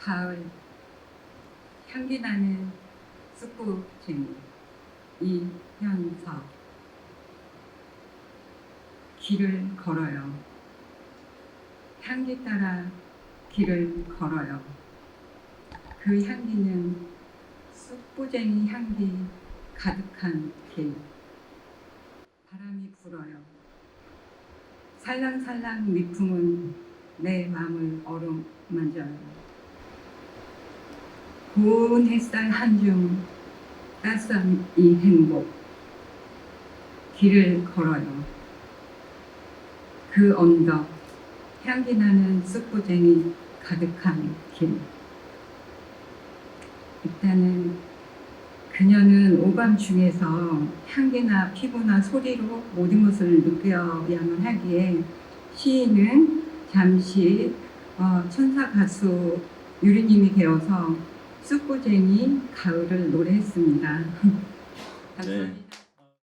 가을 향기 나는 쑥부쟁이 이현석 길을 걸어요. 향기 따라 길을 걸어요. 그 향기는 쑥부쟁이 향기 가득한 길. 바람이 불어요. 살랑살랑 미풍은 내 마음을 어루만져요. 고운 햇살 한줌 따스한 이 행복 길을 걸어요. 그 언덕 향기 나는 쑥부쟁이 가득한 길 일단은 그녀는 오밤 중에서 향기나 피부나 소리로 모든 것을 느껴야만 하기에 시인은 잠시 어, 천사 가수 유리님이 되어서 쑥부쟁이 가을을 노래했습니다. 감사합니다.